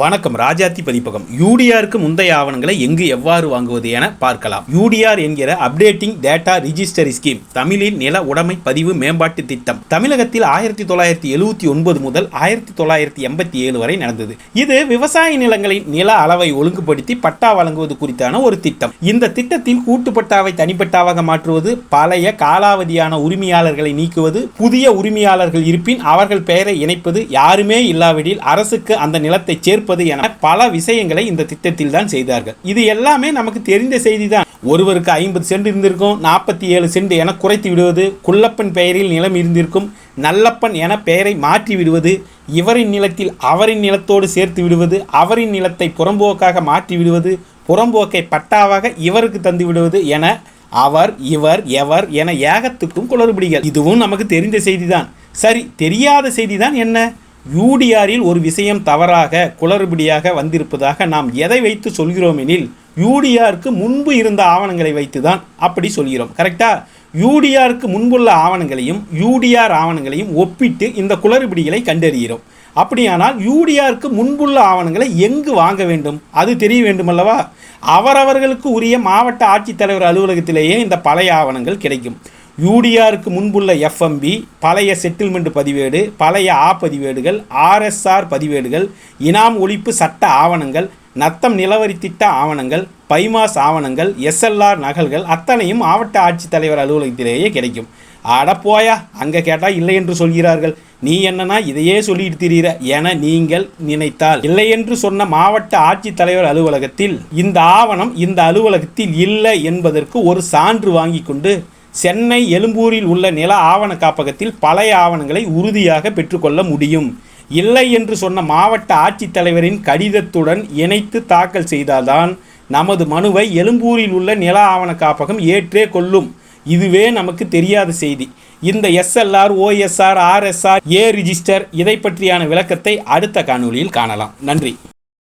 வணக்கம். ராஜாத்தி பதிப்பகம் யூடிஆருக்கு முந்தைய ஆவணங்களை எங்கு எவ்வாறு வாங்குவது என பார்க்கலாம். யூடிஆர் என்கிற அப்டேட்டிங் டேட்டா ரிஜிஸ்டரி ஸ்கீம் தமிழின் நில உடைமை பதிவு மேம்பாட்டு திட்டம் தமிழகத்தில் ஆயிரத்தி தொள்ளாயிரத்தி எழுபத்தி ஒன்பது முதல் ஆயிரத்தி தொள்ளாயிரத்தி எண்பத்தி ஏழு வரை நடந்தது. இது விவசாய நிலங்களின் நில அளவை ஒழுங்குபடுத்தி பட்டா வழங்குவது குறித்தான ஒரு திட்டம். இந்த திட்டத்தில் கூட்டு பட்டாவை தனிப்பட்டாவாக மாற்றுவது பழைய காலாவதியான உரிமையாளர்களை நீக்குவது புதிய உரிமையாளர்கள் இருப்பின் அவர்கள் பெயரை இணைப்பது யாருமே இல்லாவிடில் அரசுக்கு அந்த நிலத்தை சேர்ப்பது என பல விஷயங்களை இந்த திட்டத்தில் தான் செய்தார்கள். இது எல்லாமே நமக்கு தெரிந்த செய்தி தான் ஒருவருக்கு ஐம்பது சென்ட் இருந்திருக்கும் நாற்பத்தி ஏழு சென்ட் என குறைத்து விடுவது குள்ளப்பன் பெயரில் நிலம் இருந்திருக்கும் நல்லப்பன் என பெயரை மாற்றி விடுவது இவரின் நிலத்தில் அவரின் நிலத்தோடு சேர்த்து விடுவது அவரின் நிலத்தை புறம்போக்காக மாற்றி விடுவது புறம்போக்கை பட்டாவாக இவருக்கு தந்து விடுவது என அவர் இவர் எவர் என ஏகத்துக்கும் குளறுபடிகள். இதுவும் நமக்கு தெரிந்த செய்திதான். சரி தெரியாத செய்திதான் என்ன? யூடிஆரில் ஒரு விஷயம் தவறாக குளறுபடியாக வந்திருப்பதாக நாம் எதை வைத்து சொல்கிறோம் எனில் யூடிஆருக்கு முன்பு இருந்த ஆவணங்களை வைத்து தான் அப்படி சொல்கிறோம். கரெக்டாக யூடிஆருக்கு முன்புள்ள ஆவணங்களையும் யூடிஆர் ஆவணங்களையும் ஒப்பிட்டு இந்த குளறுபடிகளை கண்டறிகிறோம். அப்படியானால் யூடிஆருக்கு முன்புள்ள ஆவணங்களை எங்கு வாங்க வேண்டும்? அது தெரிய வேண்டுமல்லவா? அவரவர்களுக்கு உரிய மாவட்ட ஆட்சித்தலைவர் அலுவலகத்திலேயே இந்த பழைய ஆவணங்கள் கிடைக்கும். யூடிஆருக்கு முன்புள்ள எஃப்எம்பி பழைய செட்டில்மெண்ட் பதிவேடு பழைய ஆ பதிவேடுகள் ஆர்எஸ்ஆர் பதிவேடுகள் இனாம் ஒழிப்பு சட்ட ஆவணங்கள் நத்தம் நிலவரி திட்ட ஆவணங்கள் பைமாஸ் ஆவணங்கள் எஸ்எல்ஆர் நகல்கள் அத்தனையும் மாவட்ட ஆட்சித்தலைவர் அலுவலகத்திலேயே கிடைக்கும். அட போயா அங்கே கேட்டால் இல்லை என்று சொல்கிறார்கள். நீ என்னன்னா இதையே சொல்லிட்டு திரியிற என நீங்கள் நினைத்தால். இல்லை என்று சொன்ன மாவட்ட ஆட்சித்தலைவர் அலுவலகத்தில் இந்த ஆவணம் இந்த அலுவலகத்தில் இல்லை என்பதற்கு ஒரு சான்று வாங்கி கொண்டு சென்னை எழும்பூரில் உள்ள நில ஆவண காப்பகத்தில் பழைய ஆவணங்களை உறுதியாக பெற்றுக்கொள்ள முடியும். இல்லை என்று சொன்ன மாவட்ட ஆட்சித்தலைவரின் கடிதத்துடன் இணைத்து தாக்கல் செய்தால்தான் நமது மனுவை எழும்பூரில் உள்ள நில ஆவண காப்பகம் ஏற்றே கொள்ளும். இதுவே நமக்கு தெரியாத செய்தி. இந்த SLR OSR RSR A register இதை பற்றியான விளக்கத்தை அடுத்த காணொலியில் காணலாம். நன்றி.